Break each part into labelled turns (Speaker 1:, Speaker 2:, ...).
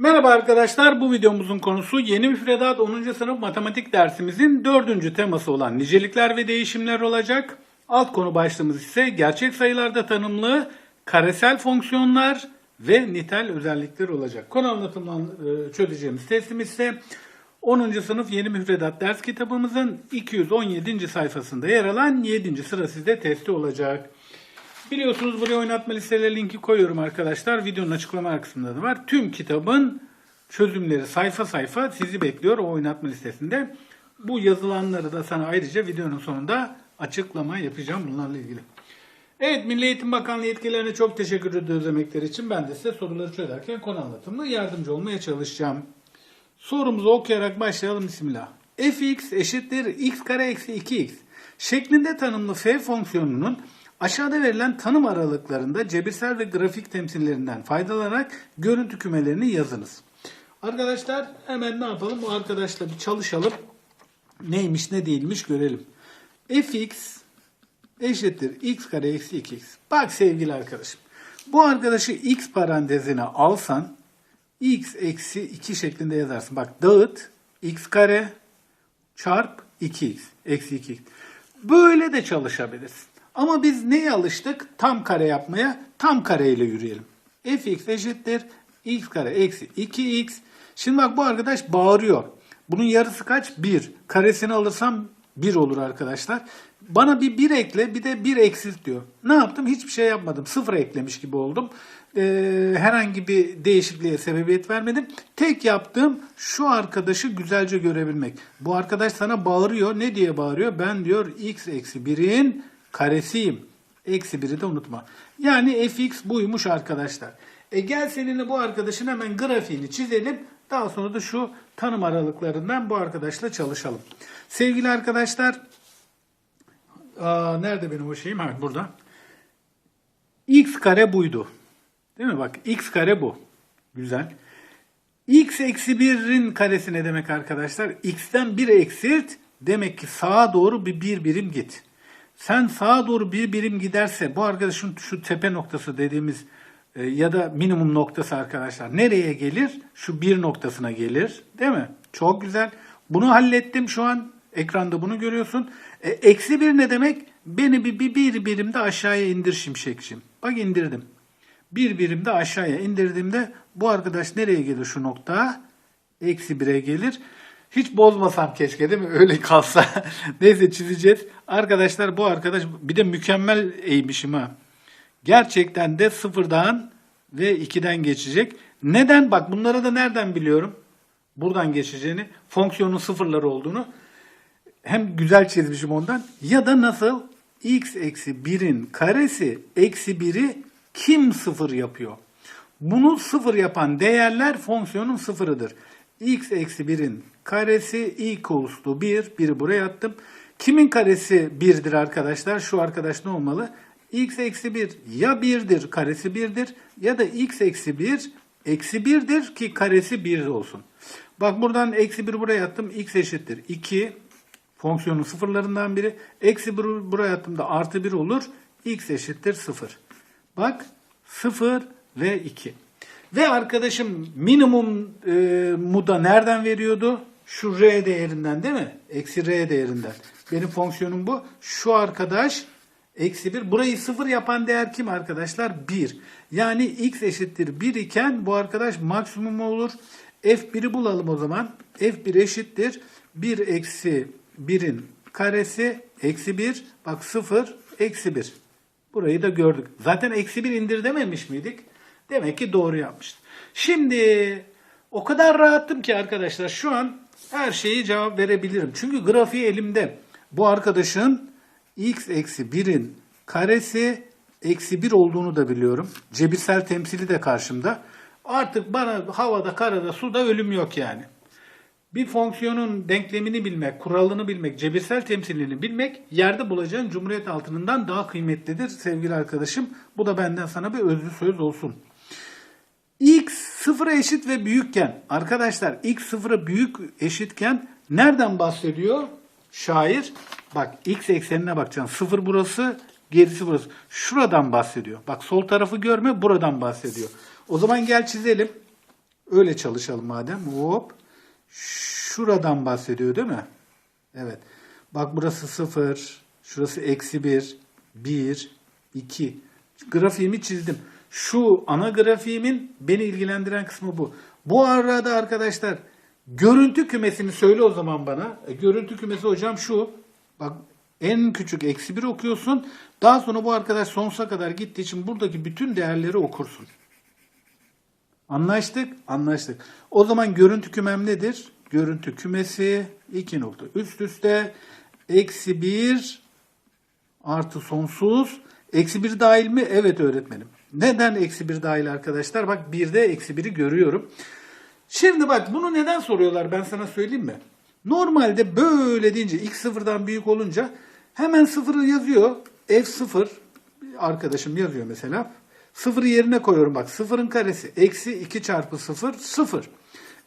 Speaker 1: Merhaba arkadaşlar, bu videomuzun konusu yeni müfredat 10. sınıf matematik dersimizin 4. teması olan nicelikler ve değişimler olacak. Alt konu başlığımız ise gerçek sayılarda tanımlı karesel fonksiyonlar ve nitel özellikler olacak. Konu anlatımından e, çözeceğimiz testimiz ise 10. sınıf yeni müfredat ders kitabımızın 217. sayfasında yer alan 7. sıra sizde testi olacak. Biliyorsunuz buraya oynatma listeleri linki koyuyorum arkadaşlar. Videonun açıklama kısmında da var. Tüm kitabın çözümleri sayfa sayfa sizi bekliyor o oynatma listesinde. Bu yazılanları da sana ayrıca videonun sonunda açıklama yapacağım bunlarla ilgili. Evet Milli Eğitim Bakanlığı yetkililerine çok teşekkür ediyoruz emekleri için. Ben de size soruları çözerken konu anlatımlı yardımcı olmaya çalışacağım. Sorumuzu okuyarak başlayalım bismillah. fx eşittir x kare eksi 2x şeklinde tanımlı f fonksiyonunun aşağıda verilen tanım aralıklarında cebirsel ve grafik temsillerinden faydalanarak görüntü kümelerini yazınız. Arkadaşlar hemen ne yapalım? Bu arkadaşla bir çalışalım. Neymiş ne değilmiş görelim. fx eşittir x kare eksi 2x. Bak sevgili arkadaşım. Bu arkadaşı x parantezine alsan x eksi 2 şeklinde yazarsın. Bak dağıt x kare çarp 2x eksi 2x. Böyle de çalışabilirsin. Ama biz neye alıştık? Tam kare yapmaya. Tam kareyle yürüyelim. fx eşittir x kare eksi 2x. Şimdi bak bu arkadaş bağırıyor. Bunun yarısı kaç? 1. Karesini alırsam 1 olur arkadaşlar. Bana bir 1 ekle bir de 1 eksilt diyor. Ne yaptım? Hiçbir şey yapmadım. 0 eklemiş gibi oldum. Ee, herhangi bir değişikliğe sebebiyet vermedim. Tek yaptığım şu arkadaşı güzelce görebilmek. Bu arkadaş sana bağırıyor. Ne diye bağırıyor? Ben diyor x eksi 1'in karesiyim. Eksi 1'i de unutma. Yani fx buymuş arkadaşlar. E gel seninle bu arkadaşın hemen grafiğini çizelim. Daha sonra da şu tanım aralıklarından bu arkadaşla çalışalım. Sevgili arkadaşlar, aa, nerede benim o şeyim? Ha, burada. x kare buydu. Değil mi? Bak x kare bu. Güzel. x eksi 1'in karesi ne demek arkadaşlar? x'ten 1 eksilt. Demek ki sağa doğru bir, bir birim git. Sen sağa doğru bir birim giderse bu arkadaşın şu tepe noktası dediğimiz e, ya da minimum noktası arkadaşlar nereye gelir? Şu bir noktasına gelir. Değil mi? Çok güzel. Bunu hallettim şu an. Ekranda bunu görüyorsun. E, eksi bir ne demek? Beni bir, bir, bir birimde aşağıya indir şimşekçim. Bak indirdim. Bir birimde aşağıya indirdiğimde bu arkadaş nereye gelir şu nokta? Eksi bire gelir. Hiç bozmasam keşke değil mi? Öyle kalsa. Neyse çizeceğiz. Arkadaşlar bu arkadaş bir de mükemmel eğmişim ha. Gerçekten de sıfırdan ve 2'den geçecek. Neden? Bak bunları da nereden biliyorum? Buradan geçeceğini. Fonksiyonun sıfırları olduğunu. Hem güzel çizmişim ondan. Ya da nasıl? x eksi 1'in karesi eksi 1'i kim sıfır yapıyor? Bunu sıfır yapan değerler fonksiyonun sıfırıdır. X eksi 1'in karesi equals to 1. 1'i buraya attım. Kimin karesi 1'dir arkadaşlar? Şu arkadaş ne olmalı? x eksi 1 ya 1'dir karesi 1'dir ya da x eksi 1 eksi 1'dir ki karesi 1 olsun. Bak buradan eksi 1 buraya attım. x eşittir 2 fonksiyonun sıfırlarından biri. Eksi 1 buraya attığımda artı 1 olur. x eşittir 0. Bak 0 ve 2. Ve arkadaşım minimum e, mu da nereden veriyordu? Şu r değerinden değil mi? Eksi r değerinden. Benim fonksiyonum bu. Şu arkadaş eksi 1. Burayı 0 yapan değer kim arkadaşlar? 1. Yani x eşittir 1 iken bu arkadaş maksimum olur. f1'i bulalım o zaman. f1 eşittir 1 eksi 1'in karesi eksi 1. Bak 0 eksi 1. Burayı da gördük. Zaten eksi 1 indir dememiş miydik? Demek ki doğru yapmıştım. Şimdi o kadar rahattım ki arkadaşlar şu an her şeyi cevap verebilirim. Çünkü grafiği elimde. Bu arkadaşın x eksi 1'in karesi eksi 1 olduğunu da biliyorum. Cebirsel temsili de karşımda. Artık bana havada, karada, suda ölüm yok yani. Bir fonksiyonun denklemini bilmek, kuralını bilmek, cebirsel temsilini bilmek yerde bulacağın cumhuriyet altınından daha kıymetlidir sevgili arkadaşım. Bu da benden sana bir özlü söz olsun. Sıfıra eşit ve büyükken arkadaşlar x sıfıra büyük eşitken nereden bahsediyor? Şair bak x eksenine bakacaksın. Sıfır burası gerisi burası. Şuradan bahsediyor. Bak sol tarafı görme buradan bahsediyor. O zaman gel çizelim. Öyle çalışalım madem. Hop. Şuradan bahsediyor değil mi? Evet. Bak burası 0. Şurası eksi 1. 1. 2. Grafiğimi çizdim. Şu ana grafiğimin beni ilgilendiren kısmı bu. Bu arada arkadaşlar görüntü kümesini söyle o zaman bana. E, görüntü kümesi hocam şu. Bak en küçük eksi 1 okuyorsun. Daha sonra bu arkadaş sonsuza kadar gittiği için buradaki bütün değerleri okursun. Anlaştık? Anlaştık. O zaman görüntü kümem nedir? Görüntü kümesi 2 nokta üst üste eksi 1 artı sonsuz. Eksi 1 dahil mi? Evet öğretmenim. Neden eksi 1 dahil arkadaşlar? Bak 1'de eksi 1'i görüyorum. Şimdi bak bunu neden soruyorlar ben sana söyleyeyim mi? Normalde böyle deyince x sıfırdan büyük olunca hemen sıfırı yazıyor. F0 arkadaşım yazıyor mesela. Sıfırı yerine koyuyorum bak. Sıfırın karesi eksi 2 çarpı sıfır sıfır.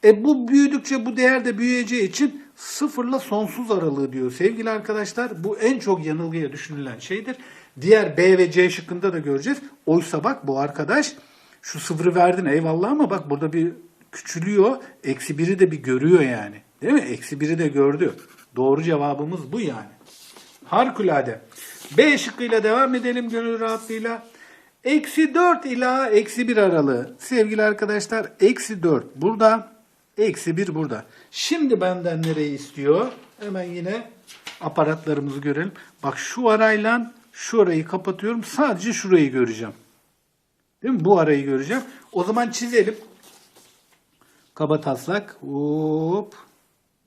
Speaker 1: E bu büyüdükçe bu değer de büyüyeceği için sıfırla sonsuz aralığı diyor. Sevgili arkadaşlar bu en çok yanılgıya düşünülen şeydir. Diğer B ve C şıkkında da göreceğiz. Oysa bak bu arkadaş şu sıfırı verdin eyvallah ama bak burada bir küçülüyor. Eksi biri de bir görüyor yani. Değil mi? Eksi biri de gördü. Doğru cevabımız bu yani. Harikulade. B şıkkıyla devam edelim gönül rahatlığıyla. Eksi 4 ila eksi 1 aralığı. Sevgili arkadaşlar eksi 4 burada. Eksi 1 burada. Şimdi benden nereyi istiyor? Hemen yine aparatlarımızı görelim. Bak şu arayla şu arayı kapatıyorum. Sadece şurayı göreceğim. Değil mi? Bu arayı göreceğim. O zaman çizelim. Kaba taslak. Hop.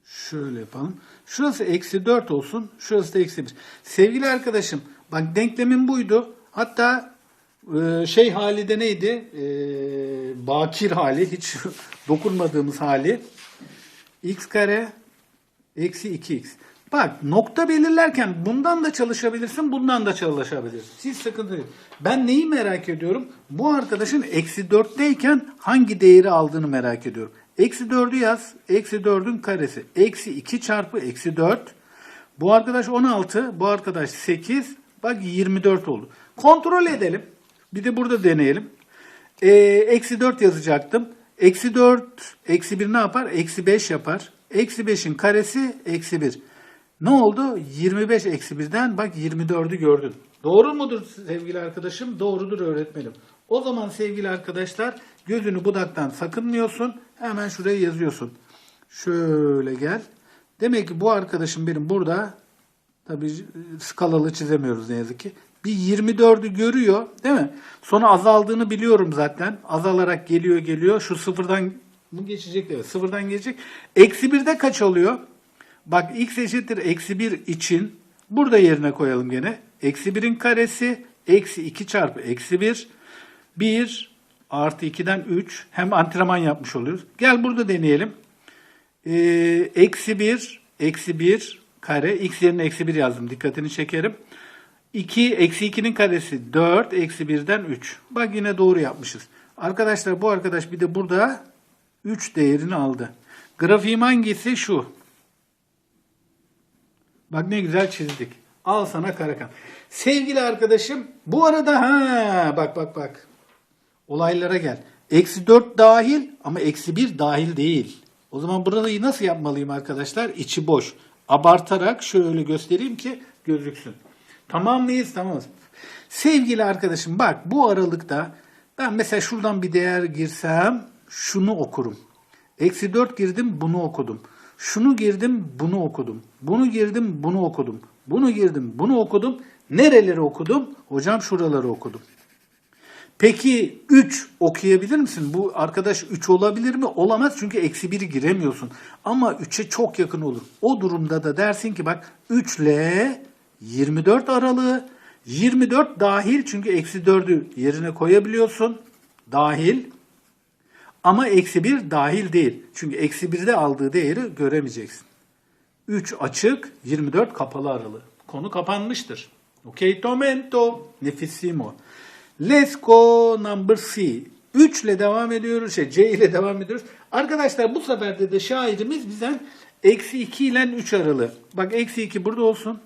Speaker 1: Şöyle yapalım. Şurası eksi 4 olsun. Şurası da eksi 1. Sevgili arkadaşım bak denklemin buydu. Hatta e, şey hali de neydi? E, bakir hali. Hiç dokunmadığımız hali. x kare eksi 2x. Bak nokta belirlerken bundan da çalışabilirsin, bundan da çalışabilirsin. Hiç sıkıntı değil. Ben neyi merak ediyorum? Bu arkadaşın eksi 4'teyken hangi değeri aldığını merak ediyorum. Eksi 4'ü yaz. Eksi 4'ün karesi. Eksi 2 çarpı eksi 4. Bu arkadaş 16. Bu arkadaş 8. Bak 24 oldu. Kontrol edelim. Bir de burada deneyelim. Ee, eksi 4 yazacaktım. Eksi 4, eksi 1 ne yapar? Eksi 5 yapar. Eksi 5'in karesi eksi 1. Ne oldu? 25 eksi 1'den bak 24'ü gördün. Doğru mudur sevgili arkadaşım? Doğrudur öğretmenim. O zaman sevgili arkadaşlar gözünü budaktan sakınmıyorsun. Hemen şuraya yazıyorsun. Şöyle gel. Demek ki bu arkadaşım benim burada tabii skalalı çizemiyoruz ne yazık ki. Bir 24'ü görüyor değil mi? Sonra azaldığını biliyorum zaten. Azalarak geliyor geliyor. Şu sıfırdan mı geçecek? Evet sıfırdan gelecek. Eksi 1'de kaç oluyor? Bak x eşittir eksi 1 için burada yerine koyalım gene. Eksi 1'in karesi eksi 2 çarpı eksi 1. 1 artı 2'den 3. Hem antrenman yapmış oluyoruz. Gel burada deneyelim. Ee, eksi 1 eksi 1 kare. x yerine eksi 1 yazdım. Dikkatini çekerim. 2 eksi 2'nin karesi 4 eksi 1'den 3. Bak yine doğru yapmışız. Arkadaşlar bu arkadaş bir de burada 3 değerini aldı. Grafiğim hangisi? Şu. Bak ne güzel çizdik. Al sana Karakan. Sevgili arkadaşım bu arada ha bak bak bak. Olaylara gel. Eksi 4 dahil ama eksi 1 dahil değil. O zaman burayı nasıl yapmalıyım arkadaşlar? İçi boş. Abartarak şöyle göstereyim ki gözüksün. Tamam mıyız? Tamamız. Sevgili arkadaşım bak bu aralıkta ben mesela şuradan bir değer girsem şunu okurum. Eksi 4 girdim bunu okudum. Şunu girdim bunu okudum. Bunu girdim bunu okudum. Bunu girdim bunu okudum. Nereleri okudum? Hocam şuraları okudum. Peki 3 okuyabilir misin? Bu arkadaş 3 olabilir mi? Olamaz çünkü eksi 1'i giremiyorsun. Ama 3'e çok yakın olur. O durumda da dersin ki bak 3 ile 24 aralığı 24 dahil çünkü eksi 4'ü yerine koyabiliyorsun. Dahil. Ama eksi 1 dahil değil. Çünkü eksi 1'de aldığı değeri göremeyeceksin. 3 açık, 24 kapalı aralığı. Konu kapanmıştır. Okay, tomento. Nefissimo. Let's go number C. 3 ile devam ediyoruz. Şey, C ile devam ediyoruz. Arkadaşlar bu sefer de, şairimiz bizden eksi 2 ile 3 aralığı. Bak eksi 2 burada olsun.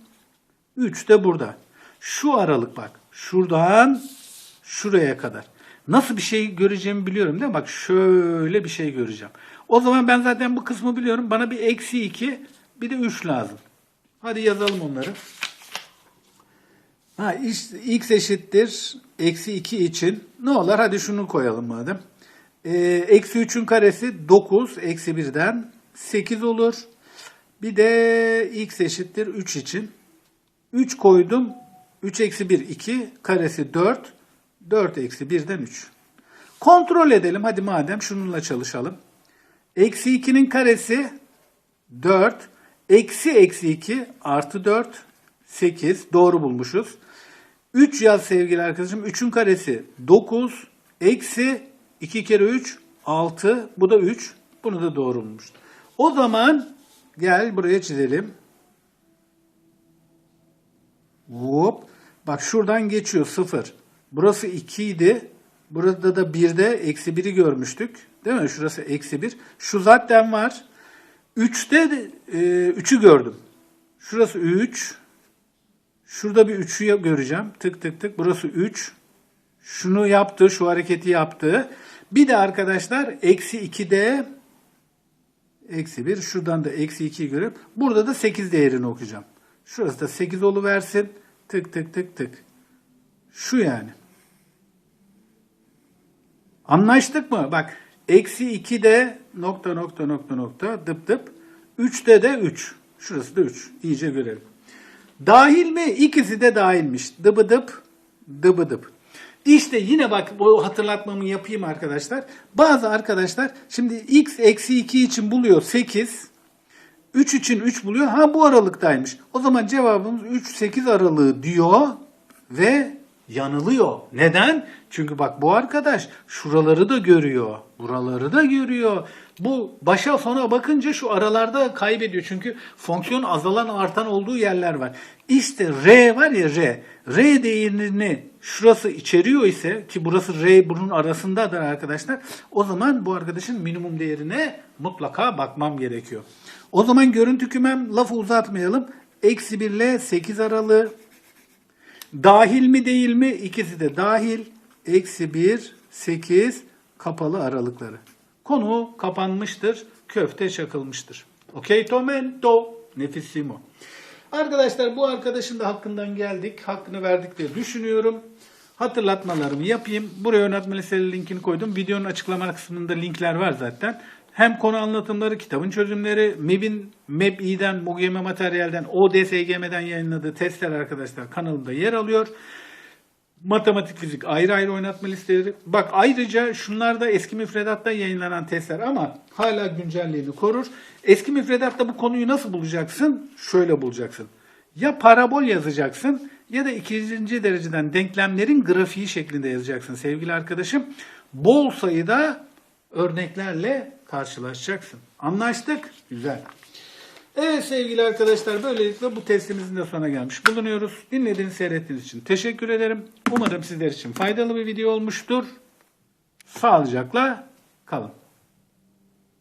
Speaker 1: 3 de burada. Şu aralık bak. Şuradan şuraya kadar. Nasıl bir şey göreceğimi biliyorum değil mi? Bak şöyle bir şey göreceğim. O zaman ben zaten bu kısmı biliyorum. Bana bir eksi 2 bir de 3 lazım. Hadi yazalım onları. Ha, iş- x eşittir eksi 2 için ne olur? Hadi şunu koyalım madem. Ee, eksi 3'ün karesi 9 eksi 1'den 8 olur. Bir de x eşittir 3 için. 3 koydum. 3 eksi 1 2 karesi 4. 4 eksi 1'den 3. Kontrol edelim hadi madem şununla çalışalım. Eksi 2'nin karesi 4. Eksi eksi 2 artı 4 8. Doğru bulmuşuz. 3 yaz sevgili arkadaşım. 3'ün karesi 9. Eksi 2 kere 3 6. Bu da 3. Bunu da doğru bulmuşuz. O zaman gel buraya çizelim. Hop. Bak şuradan geçiyor 0. Burası 2 idi. Burada da 1'de eksi 1'i görmüştük. Değil mi? Şurası eksi 1. Şu zaten var. 3'te de 3'ü gördüm. Şurası 3. Şurada bir 3'ü göreceğim. Tık tık tık. Burası 3. Şunu yaptı. Şu hareketi yaptı. Bir de arkadaşlar eksi 2'de eksi 1. Şuradan da eksi 2'yi görüp burada da 8 değerini okuyacağım. Şurası da 8 versin. Tık tık tık tık. Şu yani. Anlaştık mı? Bak eksi 2'de nokta nokta nokta nokta dıp dıp. 3'te de 3. Şurası da 3. İyice görelim. Dahil mi? İkisi de dahilmiş. Dıbı dıp, dıbı dıp. İşte yine bak bu hatırlatmamı yapayım arkadaşlar. Bazı arkadaşlar şimdi x eksi 2 için buluyor 8. 3 için 3 buluyor. Ha bu aralıktaymış. O zaman cevabımız 3-8 aralığı diyor ve yanılıyor. Neden? Çünkü bak bu arkadaş şuraları da görüyor. Buraları da görüyor. Bu başa sona bakınca şu aralarda kaybediyor. Çünkü fonksiyon azalan artan olduğu yerler var. İşte R var ya R. R değerini şurası içeriyor ise ki burası R bunun arasındadır arkadaşlar. O zaman bu arkadaşın minimum değerine mutlaka bakmam gerekiyor. O zaman görüntü kümem lafı uzatmayalım. Eksi 1 ile 8 aralığı. Dahil mi değil mi? İkisi de dahil. Eksi 1, 8 kapalı aralıkları. Konu kapanmıştır. Köfte çakılmıştır. Okey tomento. Nefissimo. Arkadaşlar bu arkadaşın da hakkından geldik. Hakkını verdik diye düşünüyorum. Hatırlatmalarımı yapayım. Buraya öğretmen liseli linkini koydum. Videonun açıklama kısmında linkler var zaten. Hem konu anlatımları, kitabın çözümleri, MEB'in, MEBİ'den, MOGM materyalden, ODSGM'den yayınladığı testler arkadaşlar kanalımda yer alıyor. Matematik, fizik ayrı ayrı oynatma listeleri. Bak ayrıca şunlar da eski müfredatta yayınlanan testler ama hala güncelliğini korur. Eski müfredatta bu konuyu nasıl bulacaksın? Şöyle bulacaksın. Ya parabol yazacaksın ya da ikinci dereceden denklemlerin grafiği şeklinde yazacaksın sevgili arkadaşım. Bol sayıda örneklerle karşılaşacaksın. Anlaştık? Güzel. Evet sevgili arkadaşlar böylelikle bu testimizin de sonuna gelmiş bulunuyoruz. Dinlediğiniz, seyrettiğiniz için teşekkür ederim. Umarım sizler için faydalı bir video olmuştur. Sağlıcakla kalın.